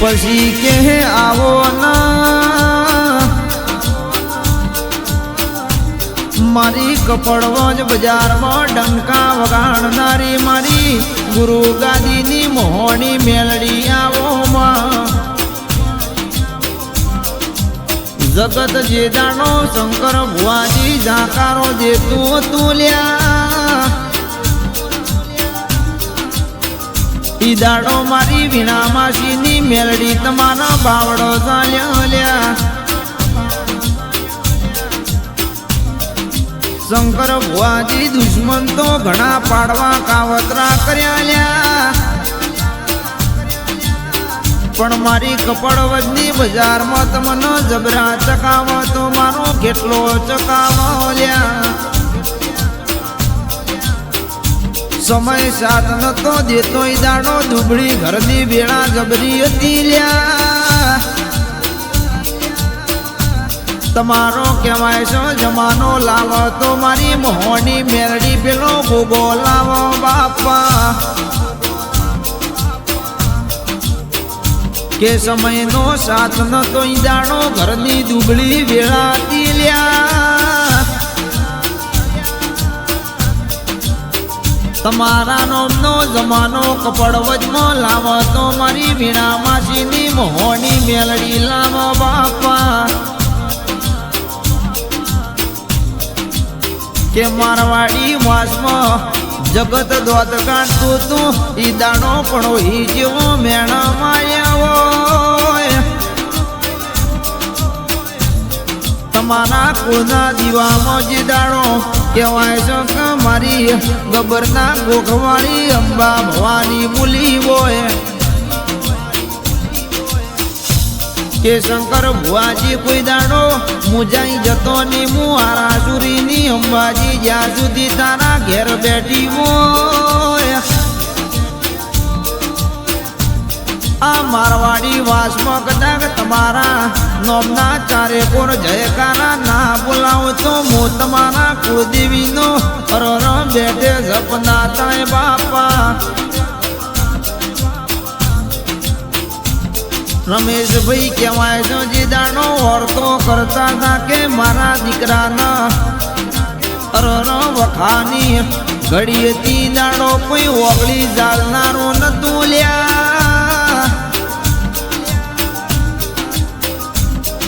પછી કે આવો ના. મારી કપડવજ બજારમાં ડંકા વગાડનારી મારી ગુરુ ગાદીની મોહણી મેલડી આવો માં. જગત જે દાણો શંકર ભુવાજી જાકારો દેતું હતું લ્યા. દાડો મારી વીણા માસીની મેલડી તમારા બાવડો ચાલ્યો લ્યા. શંકર ભુવાજી દુશ્મન તો ઘણા પાડવા કાવતરા કર્યા લ્યા. પણ મારી કપડવજની બજારમાં તમને જબરા ચકાવો તો મારો કેટલો ચકાવો લ્યા. સમય સાથ નતો દેતો ઈ દાડો દુબળી ઘરની બેળા જબરી હતી લ્યા. તમારો કહેવાય છે, જમાનો લાવો તો મારી મોહની મેરડી પેલો ગોગો લાવો બાપા. કે સમયનો સાથ નતો દાડો ઘરની દુબળી વેળા લ્યા. તમારા નોમનો જમાનો કપડ વચમાં લાવો તો મારી વીણા માસીની મોહની મેલડી લાવો બાપા. કે મારવાડી વાસમાં જગત દોત કાઢતું તું, ઈ દાણો પણ ઈ જેવો મેણા માયા તમારા કોના દીવામાં જે દાણો કહેવાય છે કે મારી ગબરના ગોખવાળી અંબા ભવાની મુલી હોય. કે શંકર ભુવાજી કોઈ દાડો મુજાઈ જતો ની હું આરાસુરીની અંબાજી જ્યાં સુધી તારા ઘેર બેઠી હોય. આ મારવાડી વાસમાં કદાચ તમારા નોમના ચારે કોર જયકારા ના બોલાવો તો હું તમારા કુળદેવીનો હરર બેઠે જપના તાય બાપા. રમેશભાઈ કહેવાય છે જે દાણો વર્તો કરતા હતા કે મારા દીકરાના અરર વખાની. ઘડી હતી દાડો કોઈ ઓગળી જાળનારો નતું લ્યા.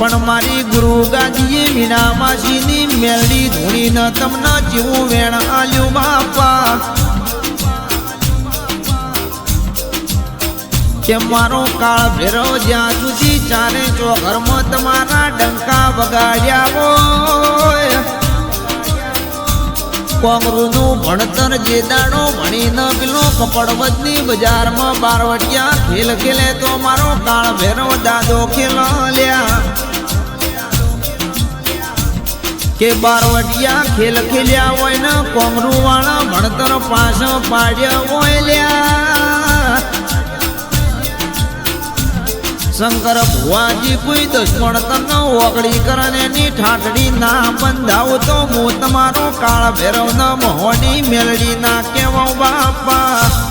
પણ મારી ગુરુ ગાદીએ મીના માસીની મેલડી ધૂણી ન તમને જેવું વેણ આલ્યું બાપા. કે મારો કાળ ભેરો જ્યાં સુધી ચારે ચોઘરમાં તમારા ડંકા વગાડ્યા હોય. કોંગરુનું ભણતર જે દાડો ભણી ન પેલો કપડવદની બજારમાં બારવટિયા ખેલ ખેલે તો મારો કાળ ભેરો દાદો ખેલ કે બારવટિયા ખેલ ખેલ્યા હોય ને કોંગરુ વાળા ભણતર પાસ પાડ્યા હોય લ્યા. શંકર ભુવાજી કોઈ દુશ્મન તને ઓગળી કરને ની ઠાઠડી ના બંધાવ તો હું તમારો કાળ ભેરવ ન મોહની મેલડી ના કેવો બાપા.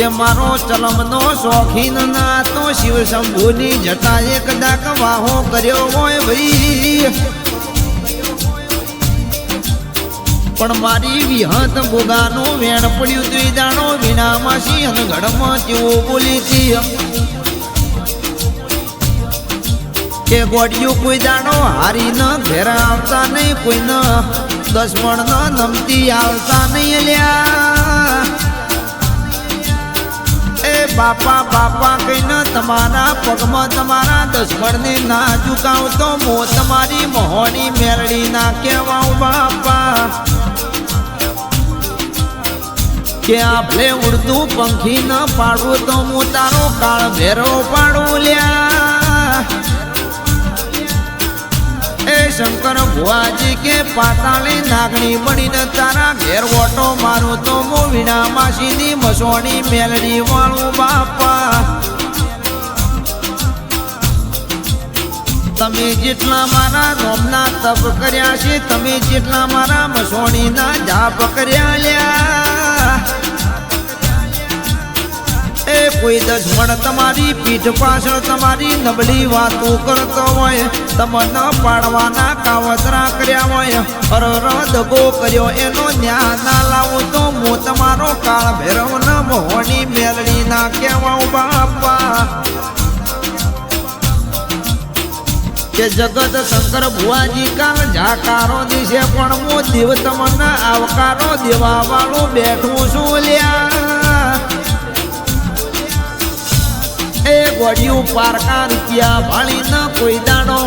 કે મારો ચલમનો શોખીન ના તો શિવ શંભુની જટા એક ડાક વાહો કર્યો હોય ભાઈ. પણ મારી વિહત ભોગાનો વેણ પડ્યું તું દાણો વિનામાં સિંહ ગઢમાં જેવો બોલી હતી. કે ગોડિયું કોઈ દાણો હારી ન, ઘેરા આવતા નહીં કોઈ ન દસમણ ન નમતી આવતા નહીં લ્યા બાપા બાપા કહીને તમારા પગમાં તમારા દસમણને ના ચૂકાવતો મો તમારી મોહની મેરડી ના કહેવાઉં બાપા. કે આપણે ઉડતું પંખી ન પાડવું તો હું તારો કાળ ભેરો પાડું લ્યા. શંકર ભુવાજી કે પાતાળી નાગણી બનીને તારા ઘેર ઓટો મારું તો હું વીણા માસીની મસોણી મેલડી વાળું બાપા. તમે જેટલા મારા રોમના તપ કર્યા છે, તમે જેટલા મારા મસોણીના જાપ કર્યા લ્યા. કોઈ દશમણ તમારી પીઠ પાછળ તમારી નબળી વાતો કરતો હોય. તમને પાડવાના કાવતરા કર્યા હોય. અરર દગો કર્યો એનો ન્યા ના લાવો તો હું તમારો કાળ ભેરવ ન મોહની મેલડી ના કહેવાઉં બાપા. કે જગત શંકર ભુવાજી કાલ જાકારો દિશે પણ હું દેવ તમને આવકારો દેવા વાળું બેઠું છું લ્યા. એ ગોડિયું પારકા રૂપિયા ભાળી ન કોઈ દાણો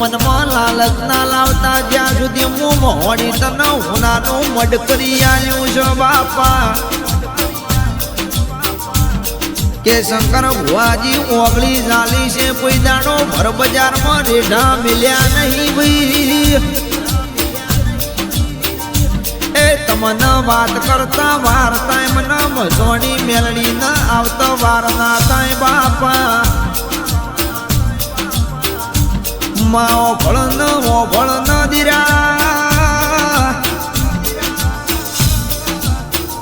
મનમાં લાલચ ના લાવતા જ્યાં સુધી હું મોડી તને હુનાનું મડ કરી આવ્યું છે બાપા. કે શંકર ભુવાજી ઓગળી ચાલી છે કોઈ દાણો ભર બજારમાં રેઢા મિલ્યા નહીં ભાઈ. તમને વાત કરતા વાર્તા એમને મસોની મેલડી ન આવતા વાર ના થાય બાપા. માઓ ફળ ન ઓ ન દીરા.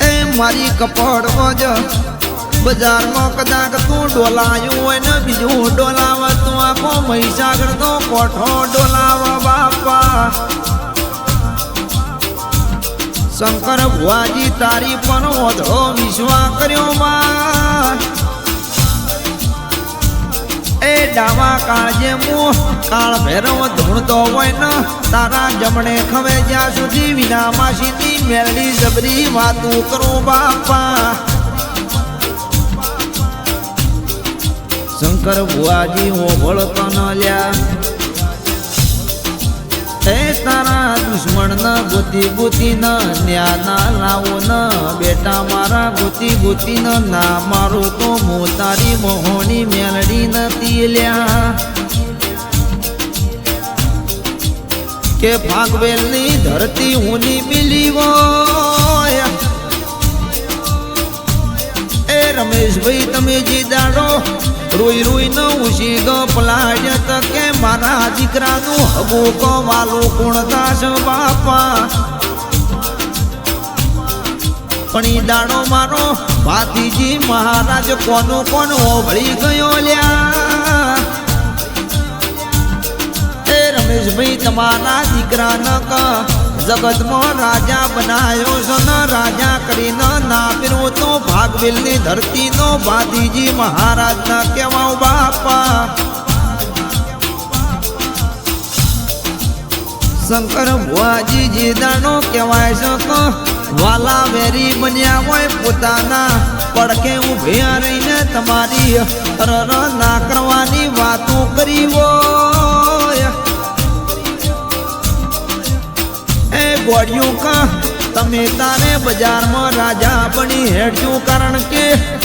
એ મારી કપડ જ બજારમાં કદાચ તું ડોલાયું હોય ને બીજું ડોલાવ તું આખો મહીસાગર તો કોઠો ડોલાવ બાપા. શંકર ભુવાજી તારી પણ વધો વિશ્વા કર્યો માં એ ડાવા કાળજે મું કાળ ભૈરવ ધૂણતો હોય ન, તારા જમણે ખવે જ્યાં સુધી વિના માસીની મેરડી જબરી વાતું કરું બાપા. શંકર ભુવાજી હો ભળતો ન લ્યા. એ તારા દુશ્મન ન ગોતી ગોતી ન ન્યા ના લાવો ન બેટા મારા ગોતી ગોતી ન, મારો તો મો તારી મોહની મેલડી નથી લ્યા. કે ભાગવેલની ધરતી હુની મિલી હોય. એ રમેશભાઈ, તમે જીદાડો રોઈ રોઈ ન ઉશી ગો પલાય તો કે મારા દીકરાનું હગો કવાલો વાલો કોણ દાસ બાપા. પણ ઈ દાડો મારો ભાતીજી મહારાજ કોનો કોણ ઓભળી ગયો લ્યા. એ રમેશભાઈ, તમારા ન ક જગતમાં રાજા બનાયો છે ન. રાજા કરીને ના પીરવો તો ભાગવેલની ધરતીનો ભાતીજી મહારાજ ના કહેવાવ બાપા. શંકર ભુવાજી જીદાનો કહેવાય છે કે વાલા વેરી બન્યા હોય પોતાના પડખે ઉભ્યા રહીને તમારી રર ના કરવાની વાતો કરી હોય. એ ગોળિયું કા, તમે તારે બજારમાં રાજા બની હેડજો કારણ કે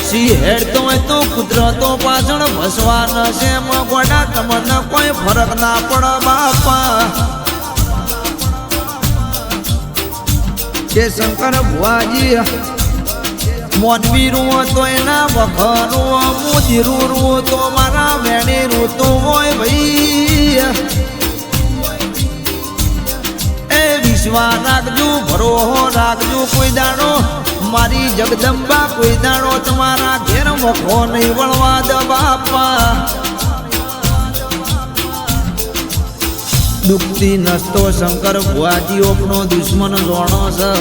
સી હેડતો હોય તો કુદરતો પાછળ ભસવા ન છે. મગોડા ગોડા તમને કોઈ ફરક ના પડે બાપા. કે શંકર ભુવાજી મોનવી રૂવો તો એના વખરો મુજીરું રૂવો તો મારા વેણી રૂતો હોય ભાઈ. એ વિશ્વા રાખજો ભરોહો રાખજો, કોઈ દાડો મારી જગદંબા, કોઈ દાડો તમારા ઘેર વખો નહીં વળવા દબાપા બાપા. દુખતી નસતો શંકર, ભુવાજી ઓપનો દુશ્મન જોણો છે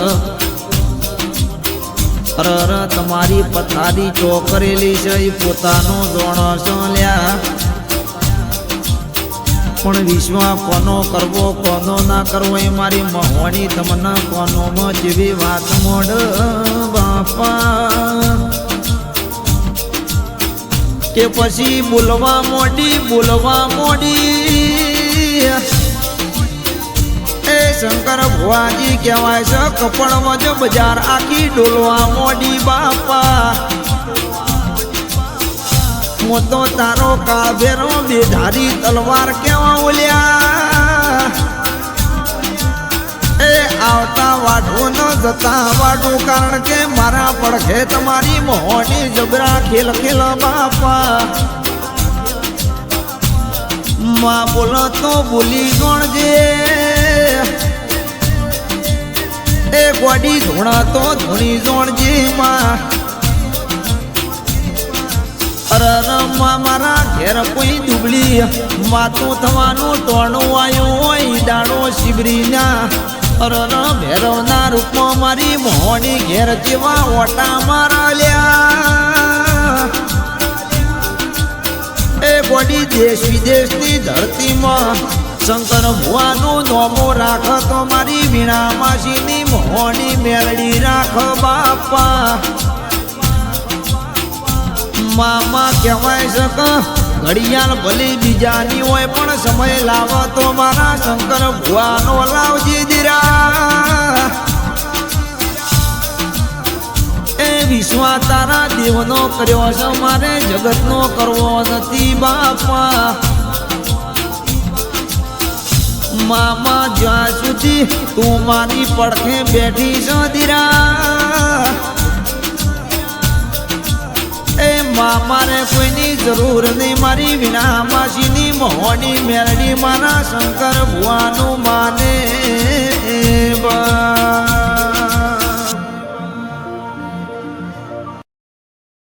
અરર તમારી પથારી ચોકરેલી છે એ પોતાનો જોણો છે લ્યા. પણ વિશ્વ કોનો કરવો, કોનો ના કરવો, એ મારી મહોણી તમને કોનોમાં જેવી વાત મોડ બાપા. કે પછી બોલવા મોડી બોલવા મોડી શંકર ભુવાજી કહેવાય છે કપડમાં જ બજાર આખી ડોલવા મોડી બાપા. હું તો તારો કાભેરો બેધારી તલવાર કેવા ઓલ્યા એ આવતા વાઢું ન જતા વાઢું કારણ કે મારા પડખે તમારી મોહની જબરા ખેલ ખેલ બાપા. માં બોલો તો બોલી ગણજે. એ ગોડી ધૂણા તો ધૂણી જોણજી માં અરરમાં મારા ઘેર કોઈ દુબળી માતું થવાનું ટોણું આવ્યું હોય દાડો શિબરીના. અરર ભેરવના રૂપમાં મારી મોહની ઘેર જેવા ઓટા મારા લ્યા એ બોડી દેશ વિદેશની ધરતીમાં શંકર ભુવાનું નોમો રાખ તો મારી વીણા માસીની મોહની મેળડી રાખ બાપા. મામા કહેવાય શક ઘડિયાળ ભલે બીજાની હોય પણ સમય લાવો તો મારા શંકર ભુવાનો લાવજી દીરા. એ વિશ્વા તારા દેવનો કર્યો છે, મારે જગતનો કરવો નથી બાપા. મામા જ્યાં સુધી તું મારી પડખે બેઠી છો દીરા એ મામાને કોઈની જરૂર નહીં, મારી વિના માસીની મોહની મેળડી મારા શંકર ભુવાનું માને બા.